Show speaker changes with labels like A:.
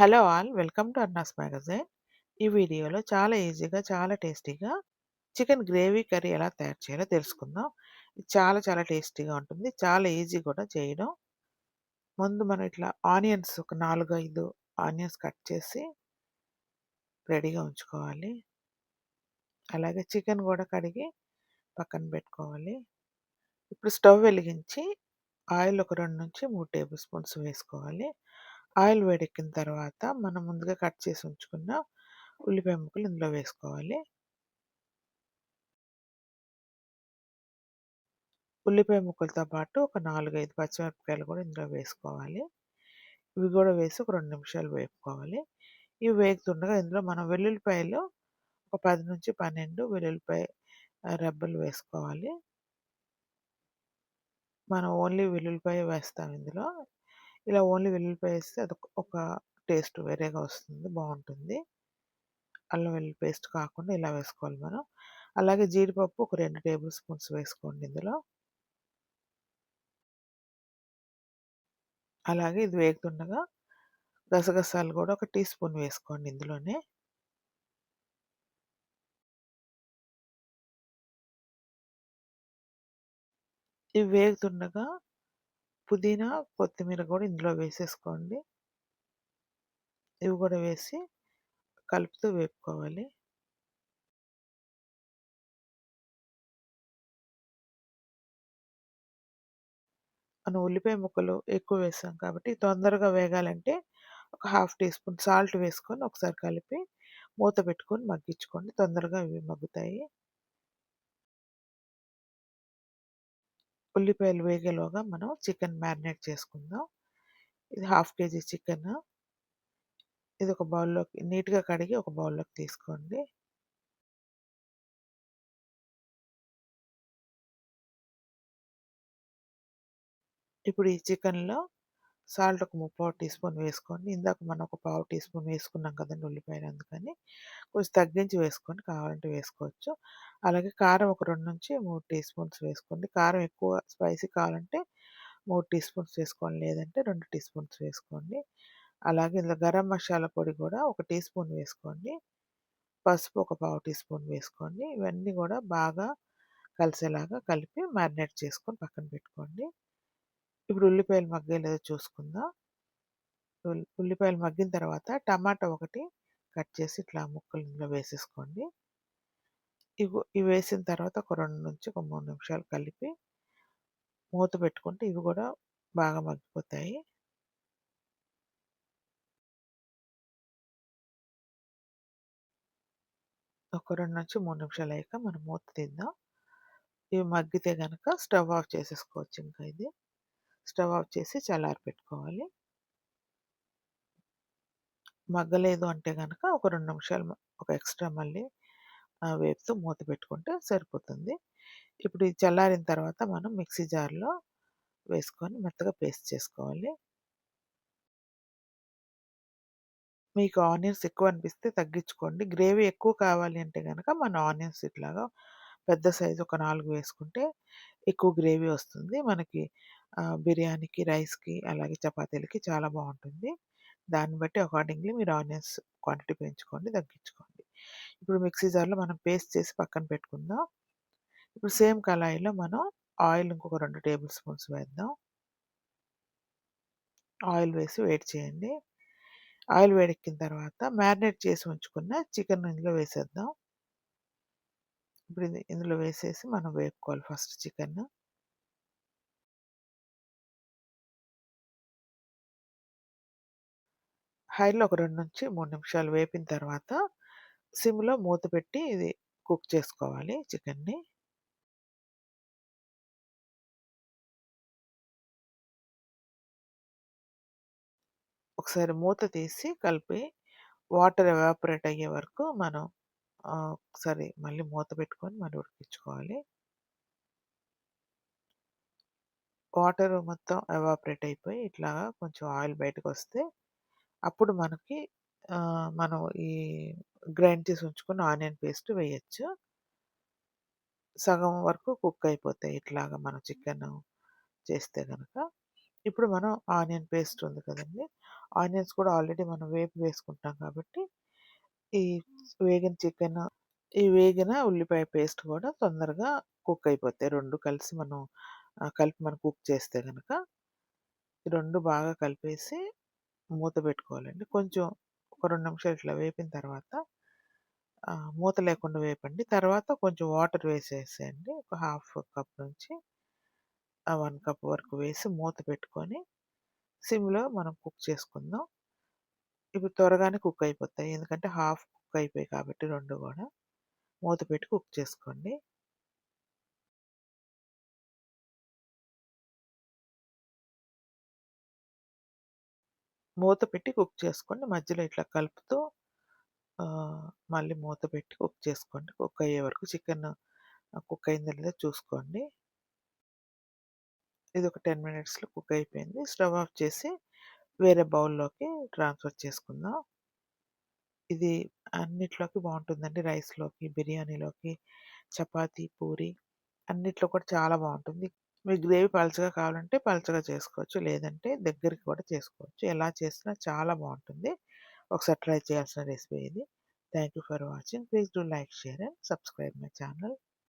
A: Hello all welcome to Anna's magazine. ఈ వీడియోలో చాలా ఈజీగా చాలా టేస్టీగా చికెన్ గ్రేవీ కర్రీ ఎలా తయారు చేయాలో తెలుసుకుందాం. ఇది చాలా చాలా టేస్టీగా ఉంటుంది. చాలా ఈజీ కూడా చేయడం. ముందు మనం ఇట్లా ఆనియన్స్ ఒక నాలుగు ఐదు ఆనియన్స్ కట్ చేసి రెడీగా ఉంచుకోవాలి. అలాగే చికెన్ కూడా కడిగి పక్కన పెట్టుకోవాలి. ఇప్పుడు స్టవ్ వెలిగించి ఆయిల్ ఒక రెండు నుంచి మూడు టేబుల్ స్పూన్స్ వేసుకోవాలి. ఆయిల్ వేడెక్కిన తర్వాత మనం ముందుగా కట్ చేసి ఉంచుకున్న ఉల్లిపాయ ముక్కలు ఇందులో వేసుకోవాలి. ఉల్లిపాయ ముక్కలతో పాటు ఒక నాలుగైదు పచ్చిమిరపకాయలు కూడా ఇందులో వేసుకోవాలి. ఇవి కూడా వేసి ఒక రెండు నిమిషాలు వేపుకోవాలి. ఇవి వేగుతుండగా ఇందులో మనం వెల్లుల్లిపాయలు ఒక పది నుంచి పన్నెండు వెల్లుల్లిపాయ రెబ్బలు వేసుకోవాలి. మనం ఓన్లీ వెల్లుల్లిపాయ వేస్తాం ఇందులో. ఇలా ఓన్లీ వెల్లుల్లిపాయ వేస్తే అది ఒక టేస్ట్ వేరేగా వస్తుంది బాగుంటుంది. అల్లం వెల్లుల్లి పేస్ట్ కాకుండా ఇలా వేసుకోవాలి మనం. అలాగే జీడిపప్పు ఒక రెండు టేబుల్ స్పూన్స్ వేసుకోండి ఇందులో. అలాగే ఇది వేగుతుండగా గసగసాలు కూడా ఒక టీ స్పూన్ వేసుకోండి ఇందులోనే. ఇవి వేగుతుండగా పుదీనా కొత్తిమీర కూడా ఇందులో వేసేసుకోండి. ఇవి కూడా వేసి కలుపుతూ వేపుకోవాలి. మనం ఉల్లిపాయ ముక్కలు ఎక్కువ వేసాం కాబట్టి తొందరగా వేగాలంటే ఒక హాఫ్ టీ స్పూన్ సాల్ట్ వేసుకొని ఒకసారి కలిపి మూత పెట్టుకొని మగ్గించుకోండి. తొందరగా ఇవి మగ్గుతాయి. ఉల్లిపాయలు వేగేలోగా మనం చికెన్ మ్యారినేట్ చేసుకుందాం. ఇది హాఫ్ కేజీ చికెన్. ఇది ఒక బౌల్లోకి నీట్గా కడిగి ఒక బౌల్లోకి తీసుకోండి. ఇప్పుడు ఈ చికెన్లో సాల్ట్ ఒక ముప్పావు టీ స్పూన్ వేసుకోండి. ఇందాక మనం ఒక పావు టీ స్పూన్ వేసుకున్నాం కదండి ఉల్లిపాయలు అందుకని. కొంచెం తగ్గించి వేసుకొని కావాలంటే వేసుకోవచ్చు. అలాగే కారం ఒక రెండు నుంచి మూడు టీ స్పూన్స్ వేసుకోండి. కారం ఎక్కువ స్పైసీ కావాలంటే మూడు టీ స్పూన్స్ వేసుకోండి. లేదంటే రెండు టీ స్పూన్స్ వేసుకోండి. అలాగే ఇందులో గరం మసాలా పొడి కూడా ఒక టీ స్పూన్ వేసుకోండి. పసుపు ఒక పావు టీ స్పూన్ వేసుకోండి. ఇవన్నీ కూడా బాగా కలిసేలాగా కలిపి మ్యారినేట్ చేసుకొని పక్కన పెట్టుకోండి. ఇప్పుడు ఉల్లిపాయలు మగ్గలేదో చూసుకుందాం. ఉల్లిపాయలు మగ్గిన తర్వాత టమాటా ఒకటి కట్ చేసి ఇట్లా ముక్కలు ఇందులో వేసేసుకోండి. ఇవి ఇవి వేసిన తర్వాత ఒక రెండు నుంచి ఒక మూడు నిమిషాలు కలిపి మూత పెట్టుకుంటే ఇవి కూడా బాగా మగ్గిపోతాయి. ఒక రెండు నుంచి మూడు నిమిషాలు అయ్యాక మనం మూత తీద్దాం ఇవి మగ్గితే కనుక స్టవ్ ఆఫ్ చేసేసుకోవచ్చు ఇంకా ఇది. స్టవ్ ఆఫ్ చేసి చల్లారి పెట్టుకోవాలి. మగ్గలేదు అంటే కనుక ఒక రెండు నిమిషాలు ఒక ఎక్స్ట్రా మళ్ళీ వేపుతూ మూత పెట్టుకుంటే సరిపోతుంది. ఇప్పుడు ఇది చల్లారిన తర్వాత మనం మిక్సీ జార్లో వేసుకొని మెత్తగా పేస్ట్ చేసుకోవాలి. మీకు ఆనియన్స్ ఎక్కువ అనిపిస్తే తగ్గించుకోండి. గ్రేవీ ఎక్కువ కావాలి అంటే కనుక మన ఆనియన్స్ ఇట్లాగా పెద్ద సైజు ఒక నాలుగు వేసుకుంటే ఎక్కువ గ్రేవీ వస్తుంది. మనకి బిర్యానీకి రైస్కి అలాగే చపాతీలకి చాలా బాగుంటుంది. దాన్ని బట్టి అకార్డింగ్లీ మీరు ఆనియన్స్ క్వాంటిటీ పెంచుకోండి తగ్గించుకోండి. ఇప్పుడు మిక్సీ జార్లో మనం పేస్ట్ చేసి పక్కన పెట్టుకుందాం. ఇప్పుడు సేమ్ కళాయిలో మనం ఆయిల్ ఇంకొక రెండు టేబుల్ స్పూన్స్ వేద్దాం. ఆయిల్ వేసి వేడి చేయండి. ఆయిల్ వేడెక్కిన తర్వాత మ్యారినేట్ చేసి ఉంచుకున్న చికెన్ ఇందులో వేసేద్దాం. ఇప్పుడు ఇందులో వేసేసి మనం వేపుకోవాలి ఫస్ట్ చికెన్. హైలో ఒక రెండు నుంచి మూడు నిమిషాలు వేపిన తర్వాత సిమ్లో మూత పెట్టి ఇది కుక్ చేసుకోవాలి చికెన్ని. ఒకసారి మూత తీసి కలిపి వాటర్ ఎవాపరేట్ అయ్యే వరకు మనం ఒకసారి మళ్ళీ మూత పెట్టుకొని మళ్ళీ ఉడికించుకోవాలి. వాటర్ మొత్తం ఎవాపరేట్ అయిపోయి ఇట్లా కొంచెం ఆయిల్ బయటకు వస్తే అప్పుడు మనకి మనం ఈ గ్రైండ్ చేసి ఉంచుకున్న ఆనియన్ పేస్ట్ వేయచ్చు. సగం వరకు కుక్ అయిపోతాయి ఇట్లాగా మనం చికెన్ చేస్తే కనుక ఇప్పుడు మనం ఆనియన్ పేస్ట్ ఉంది కదండి ఆనియన్స్ కూడా ఆల్రెడీ మనం వేపు వేసుకుంటాం కాబట్టి, ఈ వేగిన చికెన్ ఈ వేగిన ఉల్లిపాయ పేస్ట్ కూడా తొందరగా కుక్ అయిపోతాయి. రెండు కలిసి మనం కలిపి మనం కుక్ చేస్తే కనుక ఈ 2 బాగా కలిపేసి మూత పెట్టుకోవాలండి. కొంచెం ఒక రెండు నిమిషాలు ఇట్లా వేపిన తర్వాత మూత లేకుండా వేపండి. తర్వాత కొంచెం వాటర్ వేసేసేయండి. ఒక హాఫ్ కప్ నుంచి ఆ 1 కప్ వరకు వేసి మూత పెట్టుకొని, సిమ్‌లో మనం కుక్ చేసుకుందాం. ఇప్పుడు త్వరగానే కుక్ అయిపోతాయి. ఎందుకంటే హాఫ్ కుక్ అయిపోయాయి కాబట్టి రెండు కూడా మూత పెట్టి కుక్ చేసుకోండి. మూత పెట్టి కుక్ చేసుకోండి. మధ్యలో ఇట్లా కలుపుతూ మళ్ళీ మూత పెట్టి కుక్ చేసుకోండి. కుక్ అయ్యే వరకు చికెన్ కుక్ అయిందో లేదో చూసుకోండి. ఇది ఒక 10 మినిట్స్‌లో కుక్ అయిపోయింది. స్టవ్ ఆఫ్ చేసి వేరే బౌల్‌లోకి ట్రాన్స్‌ఫర్ చేసుకుందాం. ఇది అన్నిట్లోకి బాగుంటుందండి రైస్‌లోకి, బిర్యానీలోకి, చపాతీ, పూరి అన్నిట్లో కూడా చాలా బాగుంటుంది మీకు గ్రేవీ పలచగా కావాలంటే పలచగా చేసుకోవచ్చు. లేదంటే దగ్గరికి కూడా చేసుకోవచ్చు. ఎలా చేసినా చాలా బాగుంటుంది ఒకసారి ట్రై చేయాల్సిన రెసిపీ ఇది. Thank you for watching. Please do like, share and subscribe my channel.